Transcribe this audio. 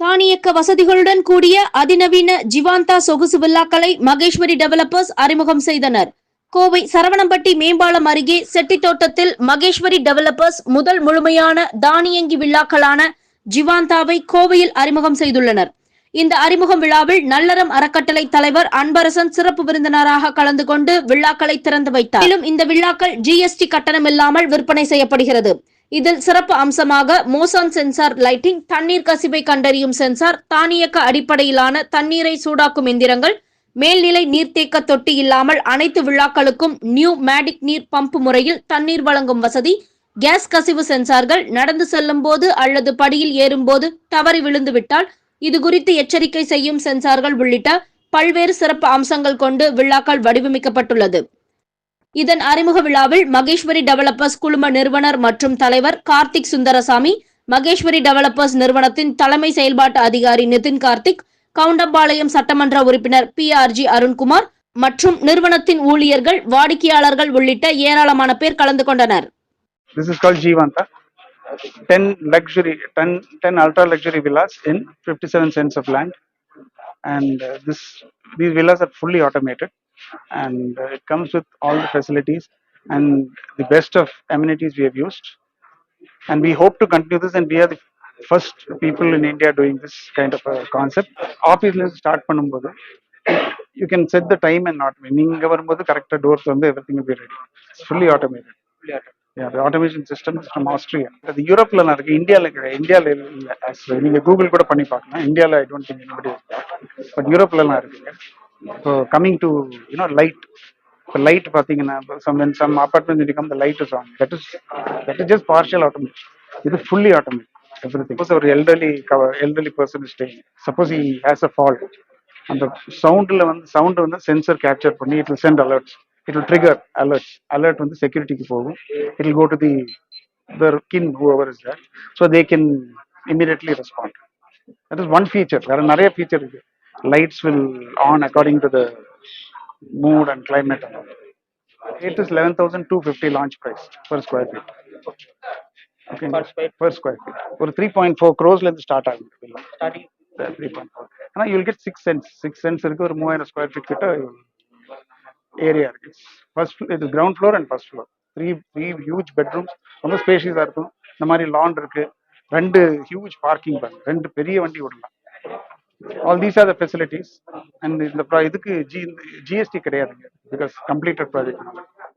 தானியக்க வசதிகளுடன் கூடிய அதிநவீன ஜிவாந்தா சொகுசு வில்லாக்களை மகேஸ்வரி டெவலப்பர்ஸ் அறிமுகம் செய்தனர். கோவை சரவணம்பட்டி மேம்பாலம் அருகே செட்டித்தோட்டத்தில் மகேஸ்வரி டெவலப்பர்ஸ் முதல் முழுமையான தானியங்கி வில்லாக்களான ஜிவாந்தாவை கோவையில் அறிமுகம் செய்துள்ளனர். இந்த அறிமுகம் விழாவில் நல்லறம் அறக்கட்டளை தலைவர் அன்பரசன் சிறப்பு விருந்தினராக கலந்து கொண்டு விழாக்களை திறந்து வைத்தார். மேலும் இந்த விழாக்கள் ஜிஎஸ்டி கட்டணம் இல்லாமல் விற்பனை செய்யப்படுகிறது. இதில் சிறப்பு அம்சமாக மோசான் சென்சார் லைட்டிங் தண்ணீர் கசிவை கண்டறியும் சென்சார் தானியக்க அடிப்படையிலான தண்ணீரை சூடாக்கும் எந்திரங்கள் மேல்நிலை நீர்த்தேக்க தொட்டி இல்லாமல் அனைத்து விழாக்களுக்கும் நியூ மேடிக் நீர் பம்ப் முறையில் தண்ணீர் வழங்கும் வசதி கேஸ் கசிவு சென்சார்கள் நடந்து செல்லும் போது அல்லது படியில் ஏறும்போது தவறி விழுந்துவிட்டால் இது குறித்து எச்சரிக்கை செய்யும் சென்சார்கள் உள்ளிட்ட பல்வேறு சிறப்பு அம்சங்கள் கொண்டு விழாக்கள் வடிவமைக்கப்பட்டுள்ளது. இதன் அறிமுக விழாவில் மகேஸ்வரி டெவலப்பர்ஸ் குழும நிறுவனர் மற்றும் தலைவர் கார்த்திக் சுந்தரசாமி மகேஸ்வரி டெவலப்பர்ஸ் நிறுவனத்தின் தலைமை செயல்பாட்டு அதிகாரி நிதின் கார்த்திக் கவுண்டம்பாளையம் சட்டமன்ற உறுப்பினர் பி ஆர்ஜி அருண்குமார் மற்றும் நிறுவனத்தின் ஊழியர்கள் வாடிக்கையாளர்கள் உள்ளிட்ட ஏராளமான பேர் கலந்து கொண்டனர் This is called Jeevanta. 10 luxury, 10, 10 ultra luxury villas in 57 cents of land. And uh, this, these villas are fully automated and uh, it comes with all the facilities and the best of amenities we have used. And we hope to continue this and we are the first people in India doing this kind of a concept. Office start பண்ணும்போது you can set the time and automate. நீங்க வரும்போது கரெக்டா doors வந்து everything will be ready. It's fully automated. Yeah, the automation system is from Austria. அது யூரோப்ல நான் இருக்கு இந்தியால கிடையாது இந்தியால இல்ல Actually, நீங்க கூகுள் கூட பண்ணி பார்க்கலாம் இந்தியால ஐ டோன்ட் திங்க் பட் யூரோப்ல எல்லாம் இருக்குங்க இப்போ கமிங் டு யூனோ லைட் இப்போ லைட் பாத்தீங்கன்னா some some apartment become the light is on that is that is just partial automate இது ஃபுல்லி ஆட்டோமேட் எவ்ரி திங் ஒரு elderly elderly person staying suppose he has a fault அந்த சவுண்ட்ல வந்து sound வந்து sensor capture பண்ணி it will send alerts it will trigger alerts alert வந்து செக்யூரிட்டிக்கு போகும் it will go to the their kin whoever is there so they can immediately respond that is one feature வேற நிறைய feature இருக்கு lights will on according to the mood and climate and all. It is 11250 launch price per square feet. Okay. Per square feet. ஒரு 3.4 crores ல இருந்து start ஆகும் starting 3.4 ஆனா you will get 6 cents. 6 cents இருக்கு ஒரு 3000 square feet கிட்ட area இருக்கு. First இது ground floor and first floor three three huge bedrooms ரொம்ப ஸ்பேஷியஸாக இருக்கும். இந்த மாதிரி லான் இருக்கு. ரெண்டு ஹியூஜ் பார்க்கிங் பாருங்க ரெண்டு பெரிய வண்டி விடலாம் all these are the facilities and இந்த இதுக்கு ஜி ஜிஎஸ்டி கிடையாதுங்க பிகாஸ் கம்ப்ளீட்டட் ப்ராஜெக்ட்